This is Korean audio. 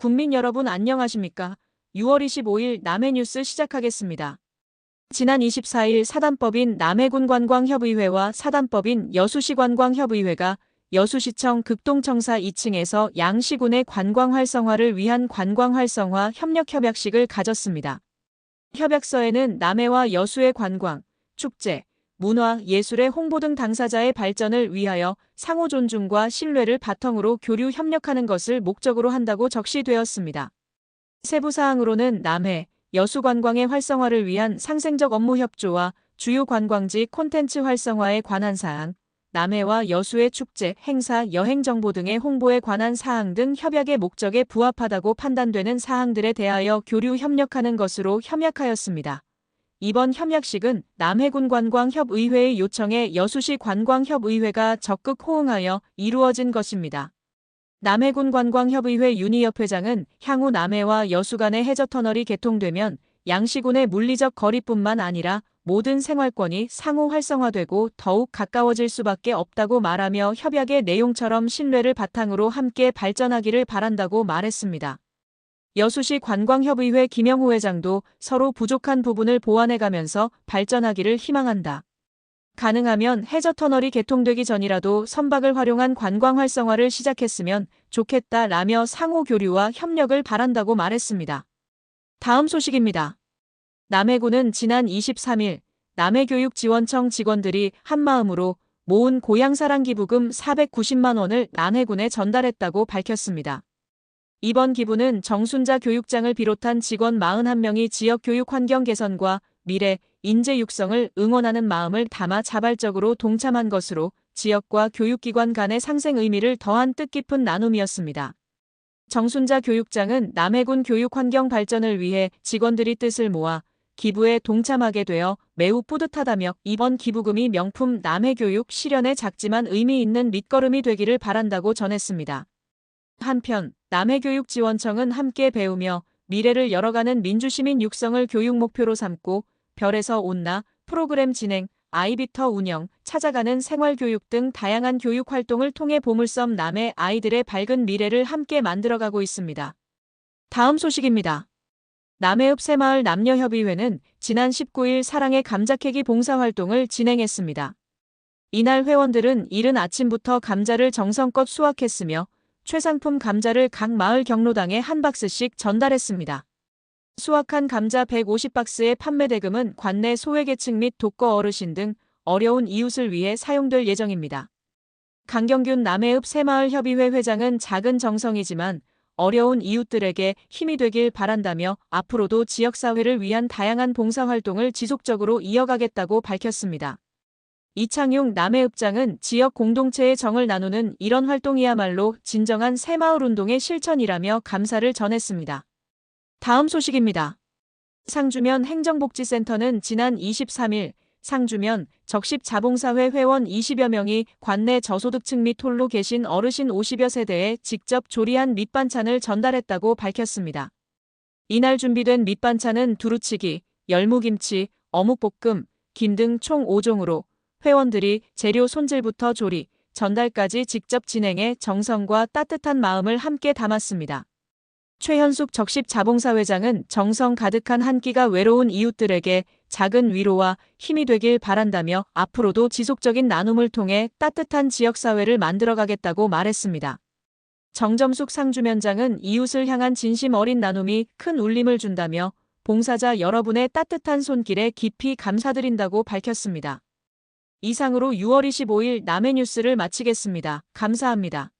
국민 여러분 안녕하십니까? 6월 25일 남해 뉴스 시작하겠습니다. 지난 24일 사단법인 남해군 관광협의회와 사단법인 여수시 관광협의회가 여수시청 극동청사 2층에서 양시군의 관광 활성화를 위한 관광 활성화 협력 협약식을 가졌습니다. 협약서에는 남해와 여수의 관광, 축제, 문화, 예술의 홍보 등 당사자의 발전을 위하여 상호 존중과 신뢰를 바탕으로 교류 협력하는 것을 목적으로 한다고 적시되었습니다. 세부 사항으로는 남해, 여수 관광의 활성화를 위한 상생적 업무 협조와 주요 관광지 콘텐츠 활성화에 관한 사항, 남해와 여수의 축제, 행사, 여행 정보 등의 홍보에 관한 사항 등 협약의 목적에 부합하다고 판단되는 사항들에 대하여 교류 협력하는 것으로 협약하였습니다. 이번 협약식은 남해군 관광협의회의 요청에 여수시 관광협의회가 적극 호응하여 이루어진 것입니다. 남해군 관광협의회 윤희엽 회장은 향후 남해와 여수 간의 해저터널이 개통되면 양시군의 물리적 거리뿐만 아니라 모든 생활권이 상호 활성화되고 더욱 가까워질 수밖에 없다고 말하며 협약의 내용처럼 신뢰를 바탕으로 함께 발전하기를 바란다고 말했습니다. 여수시 관광협의회 김영호 회장도 서로 부족한 부분을 보완해가면서 발전하기를 희망한다. 가능하면 해저터널이 개통되기 전이라도 선박을 활용한 관광 활성화를 시작했으면 좋겠다 라며 상호 교류와 협력을 바란다고 말했습니다. 다음 소식입니다. 남해군은 지난 23일 남해교육지원청 직원들이 한마음으로 모은 고향사랑 기부금 490만 원을 남해군에 전달했다고 밝혔습니다. 이번 기부는 정순자 교육장을 비롯한 직원 41명이 지역 교육 환경 개선과 미래, 인재 육성을 응원하는 마음을 담아 자발적으로 동참한 것으로 지역과 교육기관 간의 상생 의미를 더한 뜻깊은 나눔이었습니다. 정순자 교육장은 남해군 교육 환경 발전을 위해 직원들이 뜻을 모아 기부에 동참하게 되어 매우 뿌듯하다며 이번 기부금이 명품 남해교육 실현에 작지만 의미 있는 밑거름이 되기를 바란다고 전했습니다. 한편 남해교육지원청은 함께 배우며 미래를 열어가는 민주시민 육성을 교육 목표로 삼고 별에서 온나 프로그램 진행, 아이비터 운영, 찾아가는 생활교육 등 다양한 교육 활동을 통해 보물섬 남해 아이들의 밝은 미래를 함께 만들어가고 있습니다. 다음 소식입니다. 남해읍 새마을 남녀협의회는 지난 19일 사랑의 감자캐기 봉사활동을 진행했습니다. 이날 회원들은 이른 아침부터 감자를 정성껏 수확했으며 최상품 감자를 각 마을 경로당에 한 박스씩 전달했습니다. 수확한 감자 150박스의 판매 대금은 관내 소외계층 및 독거 어르신 등 어려운 이웃을 위해 사용될 예정입니다. 강경균 남해읍 새마을협의회 회장은 작은 정성이지만 어려운 이웃들에게 힘이 되길 바란다며 앞으로도 지역사회를 위한 다양한 봉사활동을 지속적으로 이어가겠다고 밝혔습니다. 이창용 남해읍장은 지역 공동체의 정을 나누는 이런 활동이야말로 진정한 새마을운동의 실천이라며 감사를 전했습니다. 다음 소식입니다. 상주면 행정복지센터는 지난 23일 상주면 적십 자봉사회 회원 20여 명이 관내 저소득층 및 홀로 계신 어르신 50여 세대에 직접 조리한 밑반찬을 전달했다고 밝혔습니다. 이날 준비된 밑반찬은 두루치기, 열무김치, 어묵볶음, 김 등 총 5종으로 회원들이 재료 손질부터 조리, 전달까지 직접 진행해 정성과 따뜻한 마음을 함께 담았습니다. 최현숙 적십 자봉사 회장은 정성 가득한 한 끼가 외로운 이웃들에게 작은 위로와 힘이 되길 바란다며 앞으로도 지속적인 나눔을 통해 따뜻한 지역사회를 만들어가겠다고 말했습니다. 정점숙 상주면장은 이웃을 향한 진심 어린 나눔이 큰 울림을 준다며 봉사자 여러분의 따뜻한 손길에 깊이 감사드린다고 밝혔습니다. 이상으로 6월 25일 남해 뉴스를 마치겠습니다. 감사합니다.